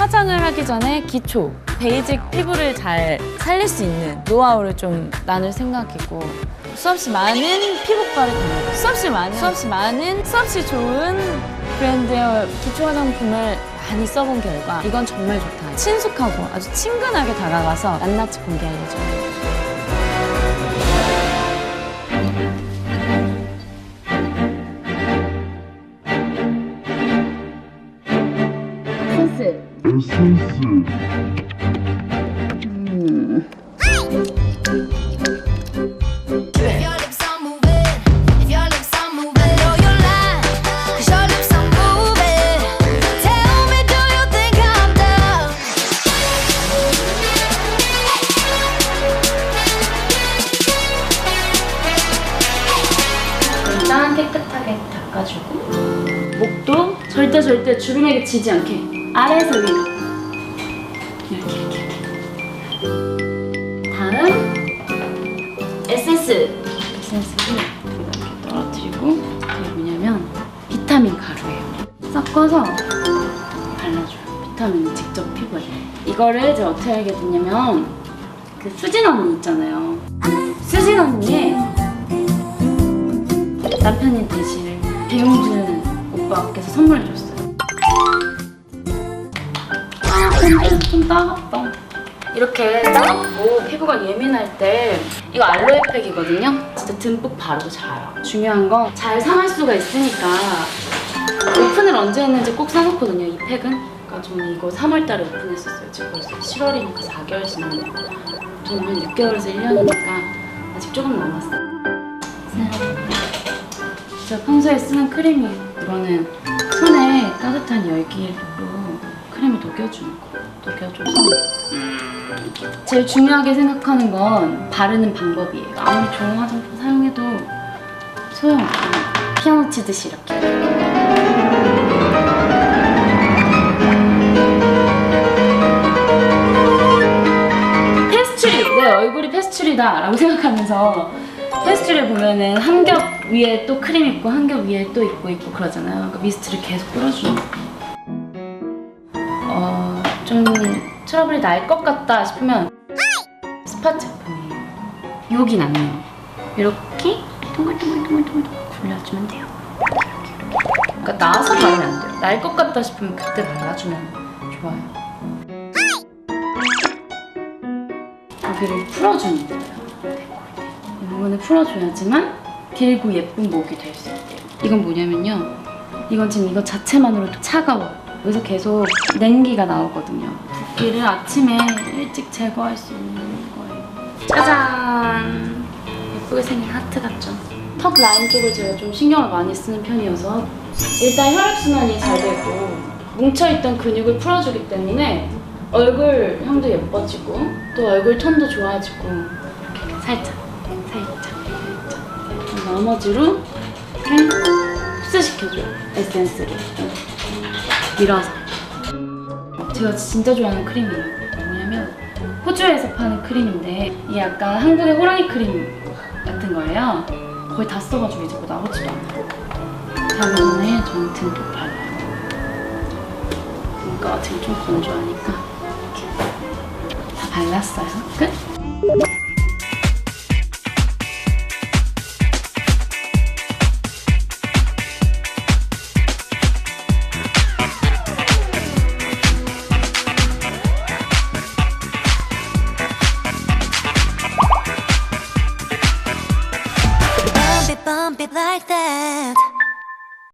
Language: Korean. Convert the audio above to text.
화장을 하기 전에 기초, 베이직 피부를 잘 살릴 수 있는 노하우를 좀 나눌 생각이고 수없이 많은 피부과를 다니고 수없이 많은 수없이 많은 수없이 좋은 브랜드의 기초 화장품을 많이 써본 결과 이건 정말 좋다. 친숙하고 아주 친근하게 다가가서 낱낱이 예정 dumb? 일단 깨끗하게 닦아주고 목도 절대 절대 주름에게 지지 않게 아래에서 위로. 이렇게 이렇게 다음. 에센스. 에센스를 이렇게 떨어뜨리고 이게 뭐냐면 비타민 가루예요. 섞어서 발라줘요. 비타민을 직접 피부에. 이거를 제가 어떻게 알게 됐냐면 그 수진 언니 있잖아요. 수진 언니의 남편인 대신을 배용준 오빠께서 선물해 줬어요. 좀 따갑다. 이렇게 따갑고 피부가 예민할 때 이거 알로에 팩이거든요. 진짜 듬뿍 바르고 자요. 중요한 건 잘 상할 수가 있으니까 오픈을 언제 했는지 꼭 써놓거든요. 이 팩은. 그러니까 저는 이거 3월달에 오픈했었어요. 지금 벌써 7월이니까 4개월 지났네요. 저는 한 6개월에서 1년이니까 아직 조금 남았어요. 제가 평소에 쓰는 크림이에요. 이거는 손에 따뜻한 열기로 크림을 녹여주는 거. 녹여줘서 제일 중요하게 생각하는 건 바르는 방법이에요. 아무리 좋은 화장품 사용해도 소용없어요. 피아노 치듯이 이렇게. 페스츄리! 내 얼굴이 페스츄리다! 라고 생각하면서 페스츄리를 보면은 한 겹 위에 또 크림 있고 한 겹 위에 또 있고 있고 그러잖아요. 그러니까 미스트를 계속 뿌려주는 거예요. 어, 좀 트러블이 날 것 같다 싶으면 스팟 제품이에요. 여긴 아니에요. 이렇게 동글동글동글동글 굴려주면 돼요. 이렇게 이렇게. 그러니까 나와서 바르면 안 돼요. 날 것 같다 싶으면 그때 발라주면 좋아요. 여기를 풀어주는 거예요. 이 부분을 풀어줘야지만 길고 예쁜 목이 될 수 있대요. 이건 뭐냐면요. 이건 지금 이거 자체만으로도 차가워요. 여기서 계속 냉기가 나오거든요. 붓기를 아침에 일찍 제거할 수 있는 거예요. 짜잔! 예쁘게 생긴 하트 같죠? 턱 라인 쪽을 제가 좀 신경을 많이 쓰는 편이어서 일단 혈액순환이 잘 되고 뭉쳐있던 근육을 풀어주기 때문에 얼굴형도 예뻐지고 또 얼굴 톤도 좋아지고 살짝 살짝 살짝 나머지로 이렇게 흡수시켜줘요 에센스를 밀어서. 제가 진짜 좋아하는 크림이에요. 뭐냐면 호주에서 파는 크림인데 이게 약간 한국의 호랑이 크림 같은 거예요. 거의 다 써가지고 이제 뭐 나오지도 않아요. 전에 저는 듬뿍 발라요. 그러니까 지금 좀 건조하니까 이렇게 다 발랐어요. 끝? Bump it like that.